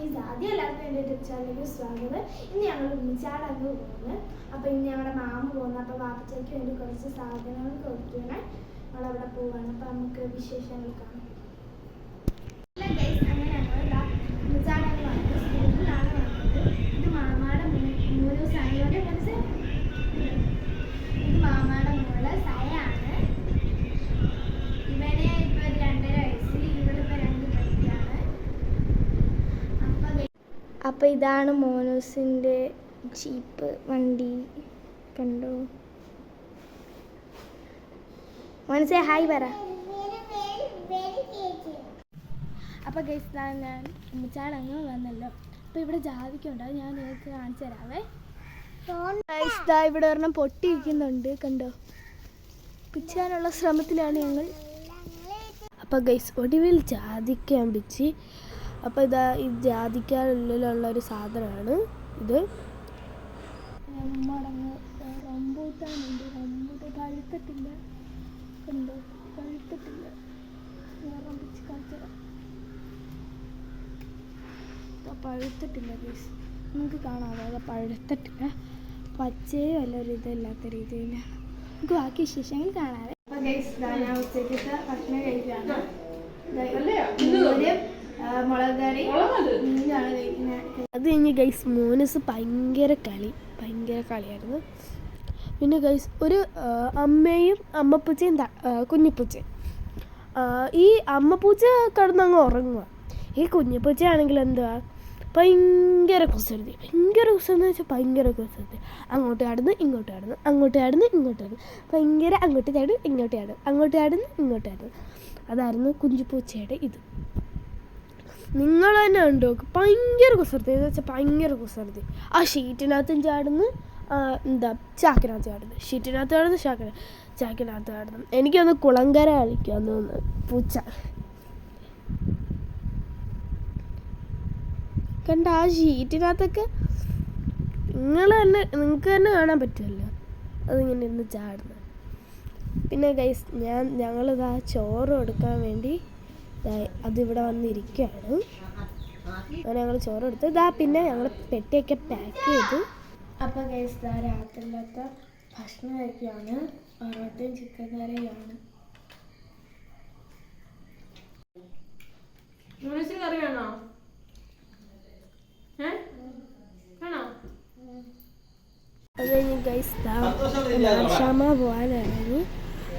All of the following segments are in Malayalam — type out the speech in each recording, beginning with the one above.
പ്ലീസ് ആദ്യം എല്ലാവർക്കും എന്റെ യൂട്യൂബ് ചാനലിലേക്ക് സ്വാഗതം. ഇന്ന് ഞങ്ങൾ ഉമ്മിച്ചാട് അങ്ങ് പോകുന്നത് അപ്പോൾ ഇന്ന് ഞങ്ങളുടെ മാമ പോകുന്നു. അപ്പോൾ വാപ്പച്ചയ്ക്ക് വേണ്ടി കുറച്ച് സാധനങ്ങൾ കൊടുക്കുകയാണ് ഞങ്ങളവിടെ പോവാണ്. അപ്പോൾ നമുക്ക് വിശേഷങ്ങൾ കാണാം. അപ്പൊ ഇതാണ് മോനോസിന്റെ ജീപ്പ് വണ്ടി. കണ്ടോ? മോനസെ ഹായ് പറ. അപ്പോൾ ഗൈസ് ഞാൻ ഉമ്മച്ചാടങ്ങ് വന്നല്ലോ. അപ്പോൾ ഇവിടെ ജാതിക്കുണ്ട് ഞാൻ നിങ്ങൾക്ക് കാണിച്ചു ദാ ഇവിടെ ഒരെണ്ണം പൊട്ടിയിരിക്കുന്നുണ്ട്. കണ്ടോ? പിച്ചാനുള്ള ശ്രമത്തിലാണ് ഞങ്ങൾ. അപ്പോൾ ഗൈസ് ഒടുവിൽ ജാതിക്കാൻ പിച്ച് അപ്പോൾ ഇതാ ഈ ജാതിക്കാനുള്ളിലുള്ള ഒരു സാധനമാണ് ഇത്. മടങ്ങ് റംബൂട്ടാനുണ്ട്. റംബൂട്ടാൻ പഴുത്തിട്ടില്ല കണ്ടോ? പഴുത്തിട്ടില്ല ഞാൻ റംബിച്ച് കാണിച്ചു തരാം ഇതാ പഴുത്തിട്ടില്ല ഗൈസ് നിങ്ങൾക്ക് കാണാതെ അത് പഴുത്തിട്ടില്ല. പച്ചയോ അല്ല ഒരു ഇതല്ലാത്ത രീതിയിൽ നമുക്ക് ബാക്കി വിശേഷങ്ങൾ കാണാതെ അപ്പോൾ ഗൈസ് ഞാൻ ഉച്ചയ്ക്കത്തെ ഭക്ഷണം കഴിക്കുകയാണ്. മുളക് കറി. മീനാണ് കഴിക്കുന്നത് അത് കഴിഞ്ഞ് ഗൈസ് മോനസ് ഭയങ്കര കളി. ഭയങ്കര കളിയായിരുന്നു. പിന്നെ ഗൈസ് ഒരു അമ്മയും അമ്മപ്പൂച്ചയും കുഞ്ഞിപ്പൂച്ച കുഞ്ഞിപ്പൂച്ചയും. ഈ അമ്മപ്പൂച്ച കിടന്നങ്ങ് ഉറങ്ങുക ഈ കുഞ്ഞിപ്പൂച്ചയാണെങ്കിൽ എന്തുവാ? ഭയങ്കര കുസൃതി. ഭയങ്കര കുസൃതി എന്ന് വെച്ചാൽ ഭയങ്കര കുസൃതി. അങ്ങോട്ട് ആടുന്നു ഇങ്ങോട്ട് ആടുന്നു അങ്ങോട്ട് ആടുന്നു ഇങ്ങോട്ട് ആടുന്നു ഭയങ്കര അങ്ങോട്ട് ചാടും ഇങ്ങോട്ട് ആടും അങ്ങോട്ട് ആടുന്നു ഇങ്ങോട്ട് ആടുന്നു അതായിരുന്നു കുഞ്ഞിപ്പൂച്ചയുടെ ഇത്. നിങ്ങൾ തന്നെ ഉണ്ടോ ഭയങ്കര കുസൃതി. എന്ന് വെച്ചാൽ ഭയങ്കര കുസൃതി. ആ ഷീറ്റിനകത്തും ചാടുന്നു. എന്താ ചാക്കിനകത്ത് ചാടുന്നു. ഷീറ്റിനകത്ത് ചാടുന്നു ചാക്കിന ചാക്കിനകത്ത് ചാടുന്നു. എനിക്കൊന്ന് കുളങ്കര കളിക്കാന്ന് തോന്നുന്നു. പൂച്ച. കണ്ട ആ ഷീറ്റിനകത്തൊക്കെ നിങ്ങൾ തന്നെ നിങ്ങൾക്ക് തന്നെ കാണാൻ പറ്റുമല്ലോ. അതിങ്ങനെ ഇന്ന് ചാടുന്നു. പിന്നെ ഗൈസ് ഞാൻ ഞങ്ങളിതാ ചോറ് കൊടുക്കാൻ വേണ്ടി അതിവിടെ വന്നിരിക്കുകയാണ്. അങ്ങനെ ഞങ്ങൾ ചോറ് എടുത്ത് ഇതാ പിന്നെ ഞങ്ങൾ പെട്ടിയൊക്കെ പാക്ക് ചെയ്തു. അപ്പോൾ ഗൈസ് ഇതാ രാത്രിയിലത്തെ ഭക്ഷണം കഴിക്കുകയാണ്. പൊറോട്ടയും ചിക്കൻ കറിയാണ്. നൂഡിൽസിന് കറി വേണോ? വേണോ? അത് കഴിഞ്ഞ് ഗൈസ് ക്ഷമ പോകാനിറങ്ങി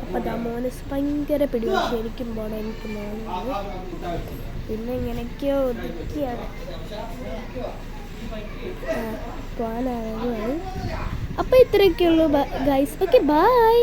അപ്പോൾ ദമോനസ് മോനസ് ഭയങ്കര പിടിവാ. ശരിക്കും പോണം എനിക്ക് മോനുണ്ട് പിന്നെ ഇങ്ങനെയൊക്കെയോ ഒതുക്കിയാണ്. പോകാനിറങ്ങുകയാണ് അപ്പോൾ ഇത്രയൊക്കെയുള്ളൂ ഗൈസ് ഓക്കെ ബൈ